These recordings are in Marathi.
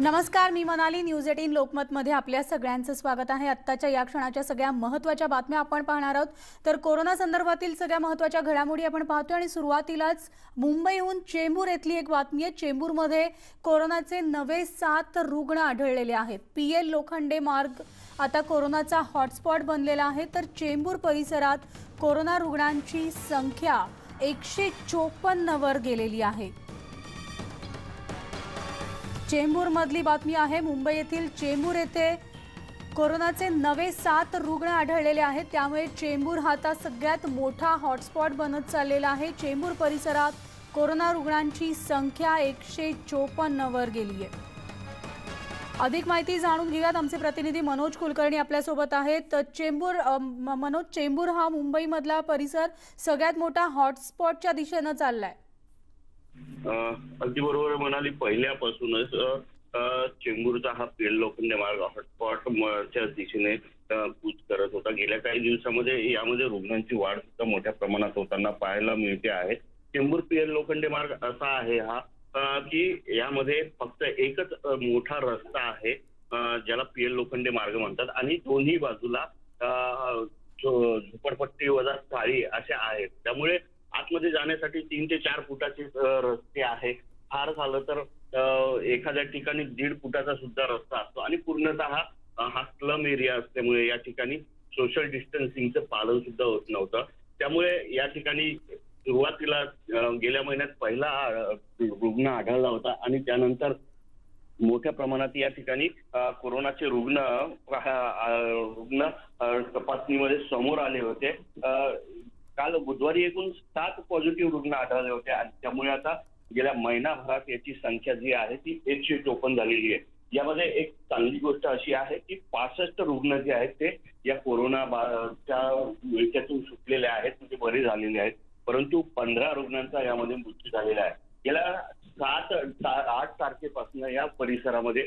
नमस्कार मी मनाली. न्यूज एटीन लोकमतमध्ये आपल्या सगळ्यांचं स्वागत आहे. आत्ताच्या या क्षणाच्या सगळ्या महत्त्वाच्या बातम्या आपण पाहणार आहोत. तर कोरोना संदर्भातील सगळ्या महत्त्वाच्या घडामोडी आपण पाहतोय आणि सुरुवातीलाच मुंबईहून चेंबूर येथली एक बातमी आहे. चेंबूरमध्ये कोरोनाचे नवे सात रुग्ण आढळलेले आहेत. पी एल लोखंडे मार्ग आता कोरोनाचा हॉटस्पॉट बनलेला आहे. तर चेंबूर परिसरात कोरोना रुग्णांची संख्या एकशे चोपन्नवर गेलेली आहे. चेंबूर मधली बातमी आहे. मुंबई येथील चेंबूर येथे कोरोनाचे नवे सात रुग्ण आढळलेले आहेत. त्यामुळे चेंबूर हा आता सगळ्यात मोठा हॉटस्पॉट बनत चाललेला आहे. चेंबूर परिसरात कोरोना रुग्णांची संख्या एकशे चोपन्नवर गेली आहे. अधिक माहिती जाणून घेऊयात. आमचे प्रतिनिधी मनोज कुलकर्णी आपल्यासोबत आहेत. तर चेंबूर म- मनोज चेंबूर हा मुंबईमधला परिसर सगळ्यात मोठा हॉटस्पॉटच्या दिशेनं चाललाय. आहे अगदी बरोबर म्हणाली पहिल्यापासूनच चेंबूरचा हा पेड लोखंड मार्ग हॉटस्पॉट च्या दिशेने कूच करत होता. गेल्या काही दिवसामध्ये यामध्ये रुग्णांची वाढ सुद्धा मोठ्या प्रमाणात होताना पाहायला मिळते आहे. चेंबूर पेल लोखंडे मार्ग असा आहे हा की यामध्ये फक्त एकच मोठा रस्ता आहे ज्याला पीएल लोखंडे मार्ग म्हणतात. आणि दोन्ही बाजूला झोपडपट्टी वजा चाळी अशा आहेत. त्यामुळे आतमध्ये जाण्यासाठी तीन ते चार फुटाचे रस्ते आहे. फार झालं तर एखाद्या ठिकाणी दीड फुटाचा सुद्धा रस्ता असतो. आणि पूर्णतः हा स्लम एरिया असल्यामुळे या ठिकाणी सोशल डिस्टन्सिंगचं पालन सुद्धा होत नव्हतं. त्यामुळे या ठिकाणी सुरुवातीला गेल्या महिन्यात पहिला रुग्ण आढळला होता. आणि त्यानंतर मोठ्या प्रमाणात या ठिकाणी कोरोनाचे रुग्ण रुग्ण तपासणीमध्ये समोर आले होते. काल बुधवारी एकूण सात पॉझिटिव्ह रुग्ण आढळले होते आणि त्यामुळे आता गेल्या महिनाभरात याची संख्या जी आहे ती एकशे चोपन्न झालेली आहे. यामध्ये एक चांगली गोष्ट अशी आहे की पासष्ट रुग्ण जे आहेत ते या कोरोना विळख्यातून सुटलेले आहेत म्हणजे बरे झालेले आहेत. परंतु पंधरा रुग्णांचा यामध्ये मृत्यू झालेला आहे. गेल्या सात आठ तारखेपासून या परिसरामध्ये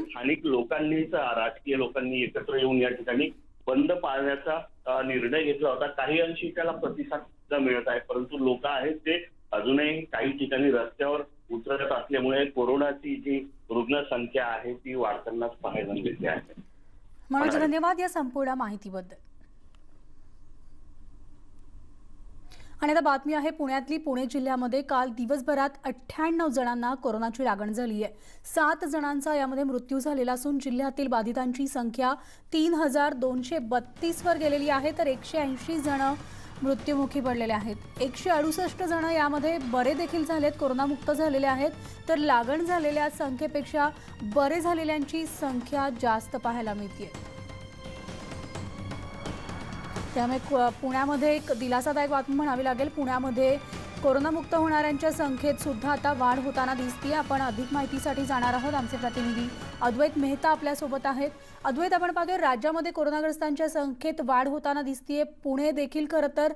स्थानिक लोकांनीच राजकीय लोकांनी एकत्र येऊन या ठिकाणी बंद पाळण्याचा निर्णय घेतला होता. काही अंशी त्याला प्रतिसाद सुद्धा मिळत आहे. परंतु लोक आहेत ते अजूनही काही ठिकाणी रस्त्यावर उतरत असल्यामुळे कोरोनाची जी रुग्णसंख्या आहे ती वाढतानाच पाहायला मिळते. आहे मनोज धन्यवाद या संपूर्ण माहितीबद्दल. आणि आता बातमी आहे पुण्यातली. पुणे जिल्ह्यामध्ये काल दिवसभरात अठ्ठ्याण्णव जणांना कोरोनाची लागण झाली आहे. सात जणांचा यामध्ये मृत्यू झालेला असून जिल्ह्यातील बाधितांची संख्या तीन हजार दोनशे बत्तीसवर गेलेली आहे तर एकशे ऐंशी जणं मृत्युमुखी पडलेले आहेत. एकशे अडुसष्ट जण यामध्ये बरे देखील झालेत कोरोनामुक्त झालेले आहेत तर लागण झालेल्या संख्येपेक्षा बरे झालेल्यांची संख्या जास्त पाहायला मिळते त्यामुळे पुण्यामध्ये एक दिलासादायक बातमी म्हणावी लागेल. पुण्यामध्ये कोरोनामुक्त होणाऱ्यांच्या संख्येत सुद्धा आता वाढ होताना दिसते आपण अधिक माहितीसाठी जाणार आहोत आमचे प्रतिनिधी अद्वैत मेहता आपल्यासोबत आहेत. अद्वैत आपण पाहतोय राज्यामध्ये कोरोनाग्रस्तांच्या संख्येत वाढ होताना दिसतीये. पुणे देखील खरं तर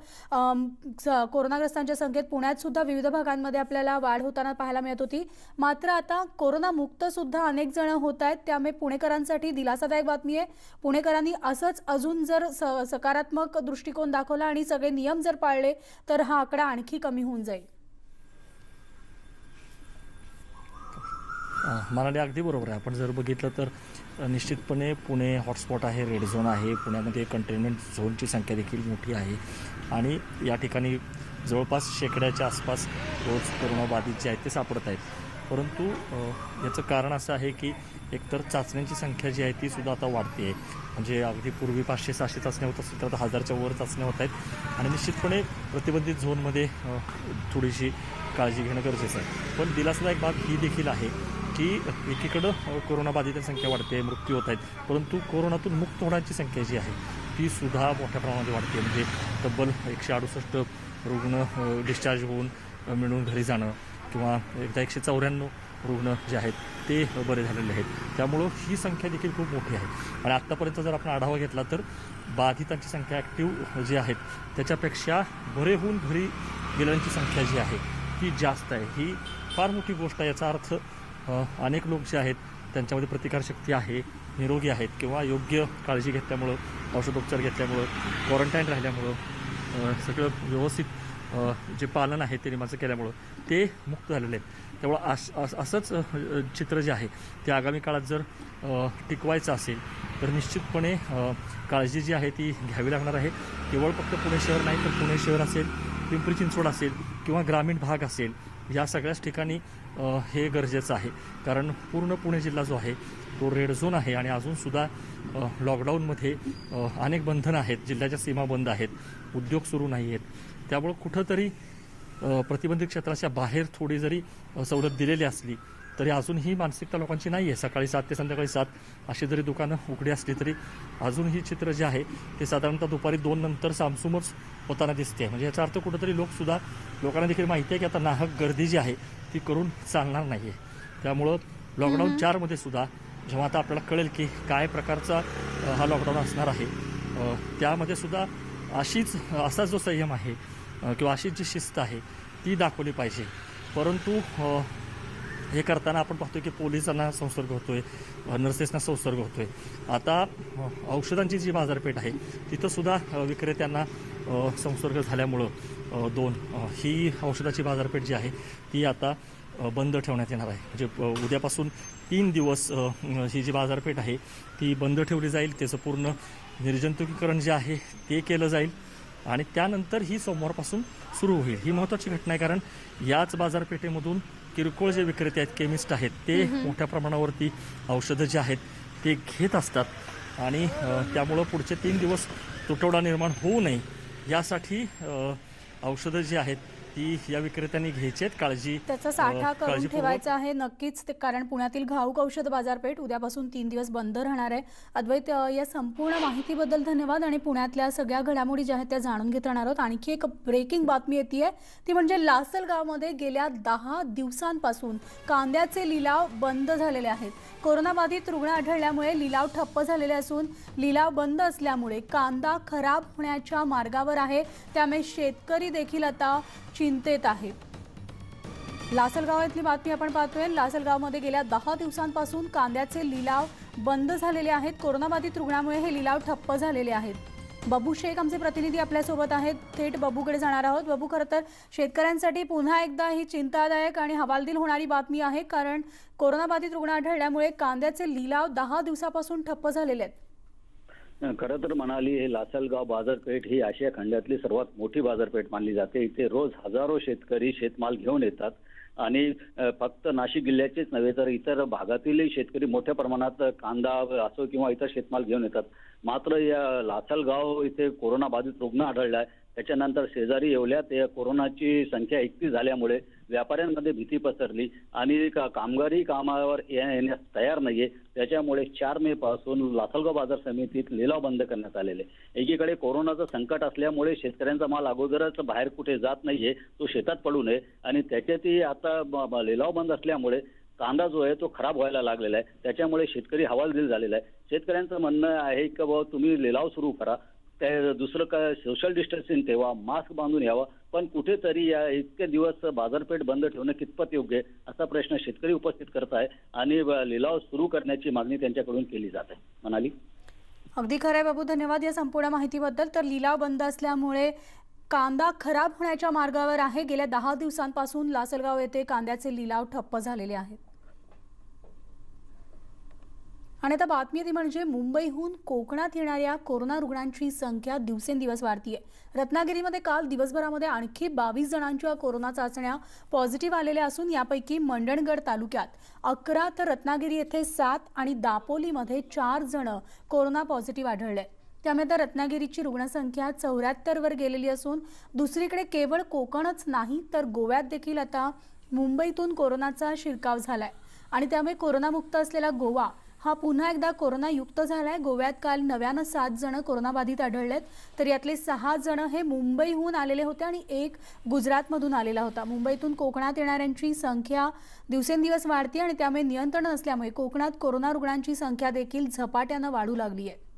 स- कोरोनाग्रस्तांच्या संख्येत पुण्यात सुद्धा विविध भागांमध्ये आपल्याला वाढ होताना पाहायला मिळत होती. मात्र आता कोरोनामुक्त सुद्धा अनेक जण होत आहेत. त्यामुळे पुणेकरांसाठी दिलासादायक बातमी आहे. पुणेकरांनी असंच अजून जर स- सकारात्मक दृष्टिकोन दाखवला आणि सगळे नियम जर पाळले तर हा आकडा आणखी कमी होऊन जाईल. मनाली अगदी बरोबर आहे. आपण जर बघितलं तर निश्चितपणे पुणे हॉटस्पॉट आहे रेड झोन आहे. पुण्यामध्ये कंटेनमेंट झोनची संख्या देखील मोठी आहे. आणि या ठिकाणी जवळपास शेकड्याच्या आसपास रोज कोरोनाबाधित जे आहेत ते सापडत आहेत. परंतु याचं कारण असं आहे की एकतर चाचण्यांची संख्या जी आहे ती सुद्धा आता वाढते. आहे म्हणजे अगदी पूर्वी पाचशे सहाशे चाचण्या होत असतील तर आता हजारच्या वर चाचण्या होत आहेत. आणि निश्चितपणे प्रतिबंधित झोनमध्ये थोडीशी काळजी घेणं गरजेचं आहे. पण दिलासदायक बाब ही देखील आहे की एकीकडं कोरोनाबाधितांची संख्या वाढते मृत्यू होत आहेत. परंतु कोरोनातून मुक्त होण्याची संख्या जी आहे ती सुद्धा मोठ्या प्रमाणात वाढते. म्हणजे तब्बल एकशे अडुसष्ट रुग्ण डिस्चार्ज होऊन मिळून घरी जाणं किंवा एकदा एकशे चौऱ्याण्णव रुग्ण जे आहेत ते बरे झालेले आहेत. त्यामुळं ही संख्या देखील खूप मोठी आहे. आणि आत्तापर्यंत जर आपण आढावा घेतला तर बाधितांची संख्या ॲक्टिव्ह जी आहेत त्याच्यापेक्षा बरे होऊन घरी गेलेल्यांची संख्या जी आहे ती जास्त आहे. ही फार मोठी गोष्ट आहे. याचा अर्थ अनेक लोक जे आहेत त्यांच्यामध्ये प्रतिकारशक्ती आहे निरोगी आहेत किंवा योग्य काळजी घेतल्यामुळं औषधोपचार घेतल्यामुळं क्वारंटाईन राहिल्यामुळं सगळं व्यवस्थित जे पालन आहे ते नियमाचं केल्यामुळं ते मुक्त झालेले आहेत. त्यामुळं अस अस- असंच चित्र जे आहे ते आगामी काळात जर टिकवायचं असेल तर निश्चितपणे काळजी जी आहे ती घ्यावी लागणार आहे. केवळ फक्त पुणे शहर नाही तर पुणे शहर असेल पिंपरी चिंचवड असेल किंवा ग्रामीण भाग असेल या सगळ्याच ठिकाणी हे गरजेचं आहे. कारण पूर्ण पुणे जिल्हा जो आहे तो रेड झोन आहे आणि अजूनसुद्धा लॉकडाऊनमध्ये अनेक बंधनं आहेत जिल्ह्याच्या सीमा बंद आहेत उद्योग सुरू नाही आहेत त्यामुळं कुठंतरी प्रतिबंधित क्षेत्राच्या बाहेर थोडी जरी सवलत दिलेली असली तरी अजूनही मानसिकता लोकांची नाही आहे सकाळी सात ते संध्याकाळी सात अशी जरी दुकानं उघडी असली तरी अजूनही चित्र जे आहे ते साधारणतः दुपारी दोन नंतर सामसुमच होताना दिसते. म्हणजे याचा अर्थ कुठंतरी लोकसुद्धा लोकांना देखील माहिती आहे की आता नाहक गर्दी जी आहे ती करून चालणार नाही आहे त्यामुळं लॉकडाऊन चारमध्ये सुद्धा जेव्हा आता आपल्याला कळेल की काय प्रकारचा हा लॉकडाऊन असणार आहे त्यामध्ये सुद्धा अशीच असा जो संयम आहे किंवा अशी जी शिस्त आहे ती दाखवली पाहिजे. परंतु हे करताना आपण पाहतो की पोलिसांना संसर्ग होतो आहे नर्सेसना संसर्ग होतो आहे आता औषधांची जी बाजारपेठ आहे तिथंसुद्धा विक्रेत्यांना संसर्ग झाल्यामुळं दोन ही औषधाची बाजारपेठ जी आहे ती आता बंद ठेवण्यात येणार आहे. म्हणजे उद्यापासून तीन दिवस ही जी बाजारपेठ आहे ती बंद ठेवली जाईल. त्याचं पूर्ण निर्जंतुकीकरण जे आहे ते केलं जाईल. आणि त्यानंतर ही सोमवारपासून सुरू होईल. ही महत्त्वाची घटना आहे कारण याच बाजारपेठेमधून किरकोळ जे विक्रेते आहेत केमिस्ट आहेत ते मोठ्या प्रमाणावरती औषधं जे आहेत ते घेत असतात. आणि त्यामुळं पुढचे तीन दिवस तुटवडा निर्माण होऊ नये. यासाठी औषधं जी आहेत ती या विक्रेत्यांनी घ्यायची आहेत काळजी. त्याचा साठा करून ठेवायचा आहे. नक्कीच ते कारण पुण्यातील घाऊक औषध बाजारपेठ उद्यापासून तीन दिवस बंद राहणार आहे. अद्वैत या संपूर्ण माहितीबद्दल धन्यवाद आणि पुण्यातल्या सगळ्या घडामोडी ज्या आहेत त्या जाणून घेत राहणार आहोत. आणखी एक ब्रेकिंग बातमी येते ती म्हणजे लासलगावमध्ये गेल्या दहा दिवसांपासून कांद्याचे लिलाव बंद झालेले आहेत. कोरोनाबाधित रुग्ण आढळल्यामुळे लिलाव ठप्प झालेले असून लिलाव बंद असल्यामुळे कांदा खराब होण्याच्या मार्गावर आहे. त्यामुळे शेतकरी देखील आता चिंतेत आहे लासलगावातली बातमी आपण पाहतोय. लासलगावमध्ये गेल्या दहा दिवसांपासून कांद्याचे लिलाव बंद झालेले आहेत. कोरोनाबाधित रुग्णामुळे हे लिलाव ठप्प झालेले आहेत. बबू शेख आमचे प्रतिनिधी आपल्यासोबत आहेत. थेट बबूकडे जाणार आहोत. बबू खरं तर शेतकऱ्यांसाठी पुन्हा एकदा ही चिंतादायक आणि हवालदिल होणारी बातमी आहे. कारण कोरोनाबाधित रुग्ण आढळल्यामुळे कांद्याचे लिलाव दहा दिवसापासून ठप्प झालेले आहेत. खरं तर म्हणाली हे लासलगाव बाजारपेठ ही आशिया खंडातली सर्वात मोठी बाजारपेठ मानली जाते. इथे रोज हजारो शेतकरी शेतमाल घेऊन येतात. आणि फक्त नाशिक जिल्ह्याचेच नव्हे तर इतर भागातीलही शेतकरी मोठ्या प्रमाणात कांदा असो किंवा इतर शेतमाल घेऊन येतात. मात्र या लासलगाव इथे कोरोना बाधित रुग्ण आहे त्याच्यानंतर शेजारी येवल्यात. या कोरोनाची संख्या एकतीस झाल्यामुळे व्यापाऱ्यांमध्ये भीती पसरली आणि का- कामगारी कामावर येण्यास तयार नाहीये. त्याच्यामुळे चार मे पासून लासलगाव बाजार समितीत लिलाव बंद करण्यात आलेले. एकीकडे कोरोनाचं संकट असल्यामुळे शेतकऱ्यांचा माल अगोदरच बाहेर कुठे जात नाहीये तो शेतात पडू नये आणि त्याच्यातही आता लिलाव बंद असल्यामुळे कांदा जो आहे तो खराब व्हायला लागलेला आहे. त्याच्यामुळे शेतकरी हवालदिल झालेला आहे. शेतकऱ्यांचं म्हणणं आहे की बाबा तुम्ही लिलाव सुरू करा. त्या दुसरं काय सोशल डिस्टन्सिंग ठेवा मास्क बांधून यावा पण कुठेतरी या इतके दिवस बाजारपेठ बंद ठेवणं कितपत योग्य आहे असा प्रश्न शेतकरी उपस्थित करत आहे आणि लिलाव सुरू करण्याची मागणी त्यांच्याकडून केली जात आहे. म्हणाली अगदी खरं आहे बाबू धन्यवाद या संपूर्ण माहितीबद्दल. तर लिलाव बंद असल्यामुळे कांदा खराब होण्याच्या मार्गावर आहे. गेल्या दहा दिवसांपासून लासलगाव येथे कांद्याचे लिलाव ठप्प झालेले आहेत. आणि आता बातमी ती म्हणजे मुंबईहून कोकणात येणाऱ्या कोरोना रुग्णांची संख्या दिवसेंदिवस वाढतीये. रत्नागिरीमध्ये काल दिवसभरामध्ये आणखी बावीस जणांच्या कोरोना चाचण्या पॉझिटिव्ह आलेल्या असून यापैकी मंडणगड तालुक्यात अकरा तर रत्नागिरी येथे सात आणि दापोलीमध्ये चार जण कोरोना पॉझिटिव्ह आढळले. त्यामुळे आता रत्नागिरीची रुग्णसंख्या चौऱ्याहत्तरवर गेलेली असून दुसरीकडे केवळ कोकणच नाही तर गोव्यात देखील आता मुंबईतून कोरोनाचा शिरकाव झालाय. आणि त्यामुळे कोरोनामुक्त असलेला गोवा हा पुन्हा एकदा कोरोनायुक्त झालाय. गोव्यात काल नव्यानं सात जण कोरोनाबाधित आढळलेत. तर यातले सहा जण हे मुंबईहून आलेले होते आणि एक गुजरातमधून आलेला होता. मुंबईतून कोकणात येणाऱ्यांची संख्या दिवसेंदिवस वाढते आणि त्यामुळे नियंत्रण नसल्यामुळे कोकणात कोरोना रुग्णांची संख्या देखील झपाट्यानं वाढू लागली आहे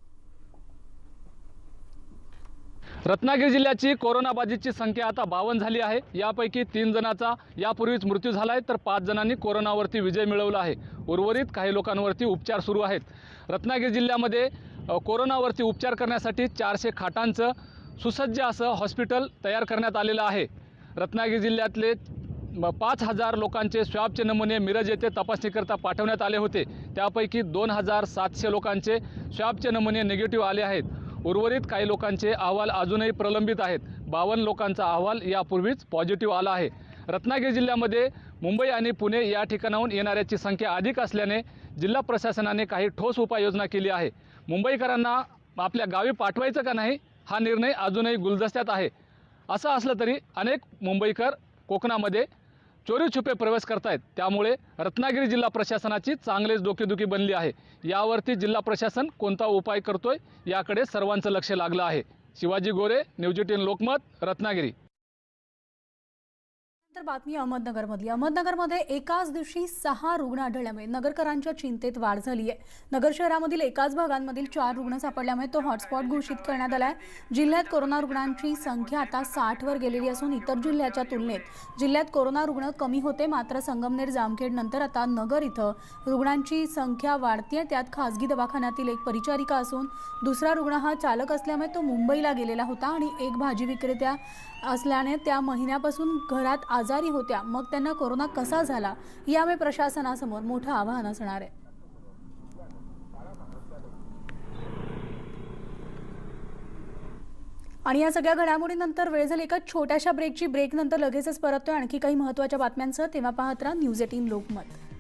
रत्नागिरी जिल्ह्याची कोरोनाबाधितची संख्या आता बावन्न झाली आहे. यापैकी तीन जणांचा यापूर्वीच मृत्यू झाला आहे तर पाच जणांनी कोरोनावरती विजय मिळवला आहे. उर्वरित काही लोकांवरती उपचार सुरू आहेत. रत्नागिरी जिल्ह्यामध्ये कोरोनावरती उपचार करण्यासाठी चारशे खाटांचं सुसज्ज असं हॉस्पिटल तयार करण्यात आलेलं आहे. रत्नागिरी जिल्ह्यातले पाच हजार लोकांचे स्वॅबचे नमुने मिरज येथे तपासणीकरता पाठवण्यात आले होते. त्यापैकी दोन हजार सातशे लोकांचे स्वॅबचे नमुने निगेटिव्ह आले आहेत. उर्वरित काही लोकांचे अहवाल अजूनही प्रलंबित आहेत. बावन्न लोकांचा अहवाल यापूर्वीच पॉझिटिव्ह आला आहे. रत्नागिरी जिल्ह्यामध्ये मुंबई आणि पुणे या ठिकाणाहून येणाऱ्याची संख्या अधिक असल्याने जिल्हा प्रशासनाने काही ठोस उपाययोजना केली आहे. मुंबईकरांना आपल्या गावी पाठवायचं का नाही हा निर्णय अजूनही गुलदस्त्यात आहे. असं असलं तरी अनेक मुंबईकर कोकणामध्ये चोरी छुपे प्रवेश करतायत. त्यामुळे रत्नागिरी जिल्हा प्रशासनाची चांगलेच डोकेदुखी बनली आहे. यावरती जिल्हा प्रशासन कोणता उपाय करतोय याकडे सर्वांचं लक्ष लागलं आहे. Shivaji Gore news eighteen Lokmat Ratnagiri. तर बातमी अहमदनगरमधली. अहमदनगरमध्ये एकाच दिवशी सहा रुग्ण आढळल्यामुळे नगरकरांच्या चिंतेत वाढ झाली आहे. नगर शहरामधील एकाच भागांमधील चार रुग्ण सापडल्यामुळे तो हॉटस्पॉट घोषित करण्यात आला आहे जिल्ह्यात कोरोना रुग्णांची संख्या आता साठवर गेलेली असून इतर जिल्ह्याच्या तुलनेत जिल्ह्यात कोरोना रुग्ण कमी होते. मात्र संगमनेर जामखेड नंतर आता नगर इथं रुग्णांची संख्या वाढतीये. त्यात खासगी दवाखान्यातील एक परिचारिका असून दुसरा रुग्ण हा चालक असल्यामुळे तो मुंबईला गेलेला होता आणि एक भाजी विक्रेत्या असल्याने त्या महिन्यापासून घरात आजारी होत्या. मग त्यांना कोरोना कसा झाला? यामुळे प्रशासनासमोर मोठं आव्हान असणार आहे. आणि या सगळ्या घडामोडीनंतर वेळ झाली. एका छोट्याशा ब्रेकची ब्रेक नंतर लगेचच परततोय. आणखी काही महत्त्वाच्या बातम्यांसह तेव्हा पाहत राहा न्यूज एटीन लोकमत.